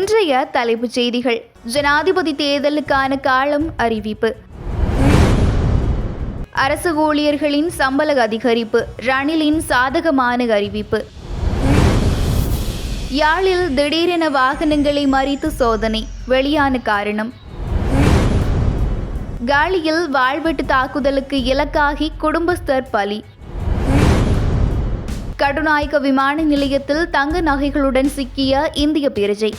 இன்றைய தலைப்புச் செய்திகள். ஜனாதிபதி தேர்தலுக்கான காலம் அறிவிப்பு. அரசு ஊழியர்களின் சம்பள அதிகரிப்பு ரணிலின் சாதகமான அறிவிப்பு. யாழில் திடீரென வாகனங்களை மறித்து சோதனை வெளியான காரணம். காலியில் வாழ்வெட்டு தாக்குதலுக்கு இலக்காகி குடும்பஸ்தர் பலி. கடுநாயக்க விமான நிலையத்தில் தங்க நகைகளுடன் சிக்கிய இந்திய பிரஜை.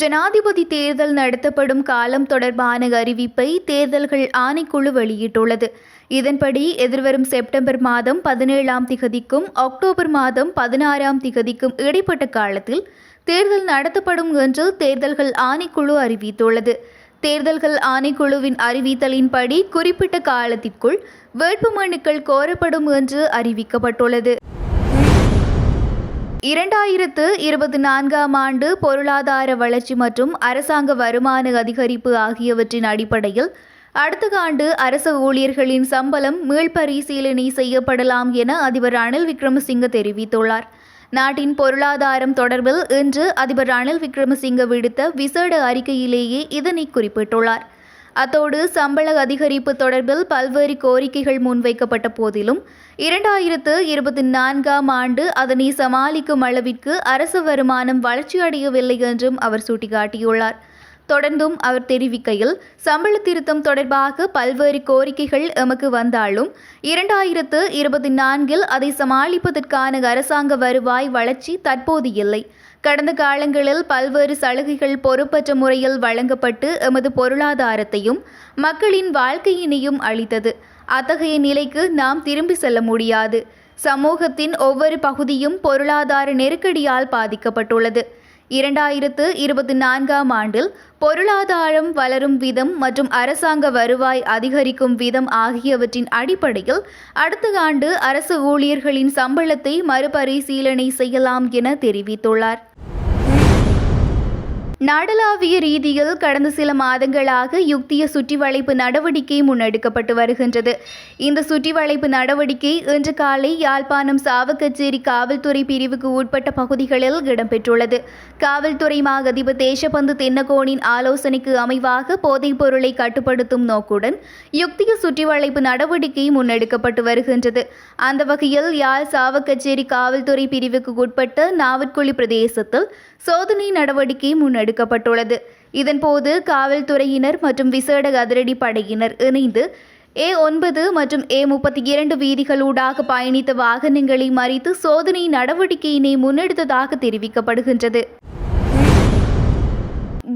ஜனாதிபதி தேர்தல் நடத்தப்படும் காலம் தொடர்பான அறிவிப்பை தேர்தல்கள் ஆணைக்குழு வெளியிட்டுள்ளது. இதன்படி எதிர்வரும் செப்டம்பர் மாதம் பதினேழாம் திகதிக்கும் அக்டோபர் மாதம் பதினாறாம் திகதிக்கும் இடைப்பட்ட காலத்தில் தேர்தல் நடத்தப்படும் என்று தேர்தல்கள் ஆணைக்குழு அறிவித்துள்ளது. தேர்தல்கள் ஆணைக்குழுவின் அறிவித்தலின்படி குறிப்பிட்ட காலத்திற்குள் வேட்புமனுக்கள் கோரப்படும் என்று அறிவிக்கப்பட்டுள்ளது. இரண்டாயிரத்து இருபத்தி நான்காம் ஆண்டு பொருளாதார வளர்ச்சி மற்றும் அரசாங்க வருமான அதிகரிப்பு ஆகியவற்றின் அடிப்படையில் அடுத்த ஆண்டு அரசு ஊழியர்களின் சம்பளம் மீள்பரிசீலனை செய்யப்படலாம் என அதிபர் ரணில் விக்ரமசிங்க தெரிவித்துள்ளார். நாட்டின் பொருளாதாரம் தொடர்பில் இன்று அதிபர் ரணில் விக்ரமசிங்க விடுத்த விசேட அறிக்கையிலேயே இதனை குறிப்பிட்டுள்ளார். அத்தோடு சம்பள அதிகரிப்பு தொடர்பில் பல்வேறு கோரிக்கைகள் முன்வைக்கப்பட்ட போதிலும் இரண்டாயிரத்து இருபத்தி நான்காம் ஆண்டு அதனை சமாளிக்கும் அளவிற்கு அரசு வருமானம் வளர்ச்சியடையவில்லை என்றும் அவர் சுட்டிக்காட்டியுள்ளார். தொடர்ந்தும் அவர் தெரிவிக்கையில் சம்பள திருத்தம் தொடர்பாக பல்வேறு கோரிக்கைகள் எமக்கு வந்தாலும் இரண்டாயிரத்து இருபத்தி நான்கில் அதை சமாளிப்பதற்கான அரசாங்க வருவாய் வளர்ச்சி தற்போது இல்லை. கடந்த காலங்களில் பல்வேறு சலுகைகள் பொறுப்பற்ற முறையில் வழங்கப்பட்டு எமது பொருளாதாரத்தையும் மக்களின் வாழ்க்கையினையும் அளித்தது. அத்தகைய நிலைக்கு நாம் திரும்பி செல்ல முடியாது. சமூகத்தின் ஒவ்வொரு பகுதியும் பொருளாதார நெருக்கடியால் பாதிக்கப்பட்டுள்ளது. இரண்டாயிரத்து இருபத்தி நான்காம் ஆண்டில் பொருளாதாரம் வளரும் விதம் மற்றும் அரசாங்க வருவாய் அதிகரிக்கும் விதம் ஆகியவற்றின் அடிப்படையில் அடுத்த ஆண்டு அரசு ஊழியர்களின் சம்பளத்தை மறுபரிசீலனை செய்யலாம் என தெரிவித்துள்ளார். நாடளாவிய ரீதியில் கடந்த சில மாதங்களாக யுக்திய சுற்றி வளைப்பு நடவடிக்கை முன்னெடுக்கப்பட்டு வருகின்றது. இந்த சுற்றி வளைப்பு நடவடிக்கை இன்று காலை யாழ்ப்பாணம் சாவக்கச்சேரி காவல்துறை பிரிவுக்கு உட்பட்ட பகுதிகளில் இடம்பெற்றுள்ளது. காவல்துறை மாதிபர் தேசபந்து தென்னகோனின் ஆலோசனைக்கு அமைவாக போதைப் பொருளை கட்டுப்படுத்தும் நோக்குடன் யுக்திய சுற்றி வளைப்பு நடவடிக்கை முன்னெடுக்கப்பட்டு வருகின்றது. அந்த வகையில் யாழ் சாவக்கச்சேரி காவல்துறை பிரிவுக்கு உட்பட்ட நாவற்குழி பிரதேசத்தில் சோதனை நடவடிக்கை முன்னெடுக்கப்பட்டுள்ளது. இதன்போது காவல்துறையினர் மற்றும் விசேட அதிரடி படையினர் இணைந்து ஏ ஒன்பது மற்றும் ஏ முப்பத்தி இரண்டு வீதிகளூடாக பயணித்த வாகனங்களை மறித்து சோதனை நடவடிக்கையினை முன்னெடுத்ததாக தெரிவிக்கப்படுகின்றது.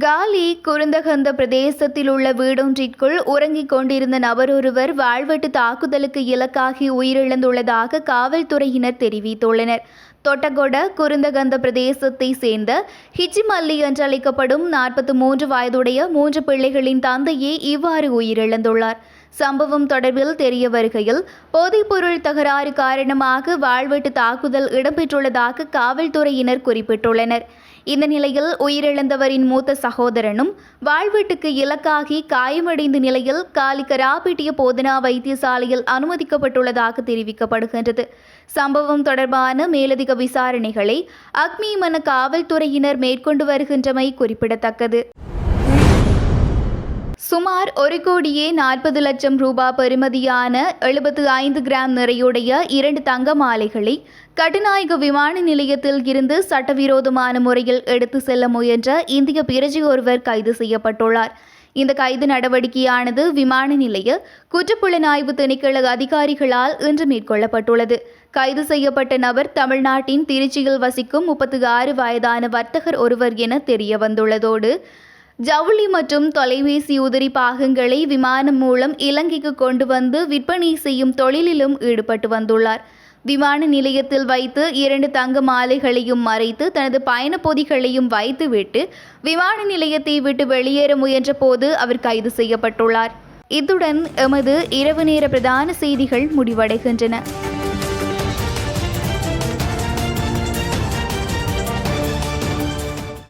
காலி குருந்தகந்த பிரதேசத்தில் உள்ள வீடொன்றிற்குள் உறங்கிக் கொண்டிருந்த நபர் ஒருவர் வாழ்வெட்டு தாக்குதலுக்கு இலக்காகி உயிரிழந்துள்ளதாக காவல்துறையினர் தெரிவித்துள்ளனர். தொட்டகொட குருந்தகந்த பிரதேசத்தை சேர்ந்த ஹிஜிமல்லி என்று அழைக்கப்படும் நாற்பத்தி மூன்று வயதுடைய மூன்று பிள்ளைகளின் தந்தையே இவ்வாறு உயிரிழந்துள்ளார். சம்பவம் தொடர்பில் தெரிய வருகையில் போதைப்பொருள் தகராறு காரணமாக வாழ்வெட்டு தாக்குதல் இடம்பெற்றுள்ளதாக காவல்துறையினர் குறிப்பிட்டுள்ளனர். இந்த நிலையில் உயிரிழந்தவரின் மூத்த சகோதரனும் வாழ்வெட்டுக்கு இலக்காகி காயமடைந்த நிலையில் காலிகராபிட்டிய போதனா வைத்தியசாலையில் அனுமதிக்கப்பட்டுள்ளதாக தெரிவிக்கப்படுகின்றது. சம்பவம் தொடர்பான மேலதிக விசாரணைகளை அக்மிமன காவல்துறையினர் மேற்கொண்டு வருகின்றமை குறிப்பிடத்தக்கது. சுமார் ஒரு கோடியே நாற்பது லட்சம் ரூபாய் பெறுமதியான எழுபத்து ஐந்து கிராம் நிறையுடைய இரண்டு தங்க மாலைகளை கட்டுநாயக விமான நிலையத்தில் இருந்து சட்டவிரோதமான முறையில் எடுத்து செல்ல முயன்ற இந்திய பிரஜை ஒருவர் கைது செய்யப்பட்டுள்ளார். இந்த கைது நடவடிக்கையானது விமான நிலைய குற்றப்புலனாய்வு திணைக்கள அதிகாரிகளால் இன்று மேற்கொள்ளப்பட்டுள்ளது. கைது செய்யப்பட்ட நபர் தமிழ்நாட்டின் திருச்சியில் வசிக்கும் முப்பத்து ஆறு வயதான வர்த்தகர் ஒருவர் என தெரிய வந்துள்ளதோடு ஜவுளி மற்றும் தொலைபேசி உதிரி பாகங்களை விமானம் மூலம் இலங்கைக்கு கொண்டு வந்து விற்பனை செய்யும் தொழிலிலும் ஈடுபட்டு வந்துள்ளார். விமான நிலையத்தில் வைத்து இரண்டு தங்க மாலைகளையும் மறைத்து தனது பயண பொதிகளையும் வைத்துவிட்டு விமான நிலையத்தை விட்டு வெளியேற முயன்ற போது அவர் கைது செய்யப்பட்டுள்ளார். இத்துடன் எமது இரவு நேர பிரதான செய்திகள் முடிவடைகின்றன.